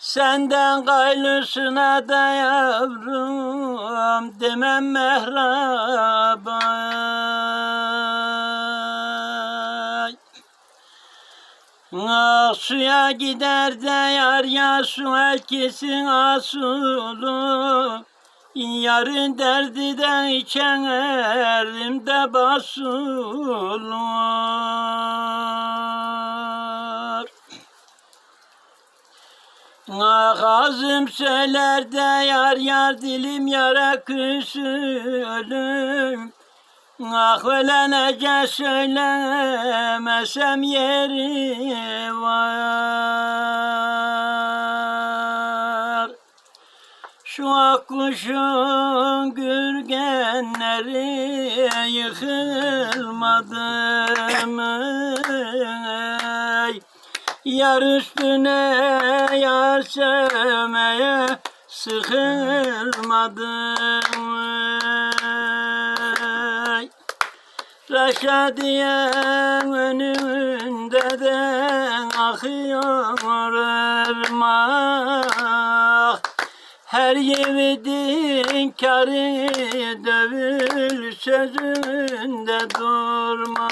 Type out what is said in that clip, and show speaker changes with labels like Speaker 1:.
Speaker 1: Senden gaylısına da yavrum demem mehraba. Ah suya gider de yar ya su herkesin asulu. Yarın derdiden içen elimde basulur. Ağzım söyler de yar yar dilim yara küsülüm. Ah ölene söylemesem yeri var. Şu akkuşun gürgenleri yıkılmadı mı? Yar üstüne yar sevmeye sıkılmadım. Mı? Reşadiye önünde de akıyor ırmak Her yiğidin karı dövül sözünde durma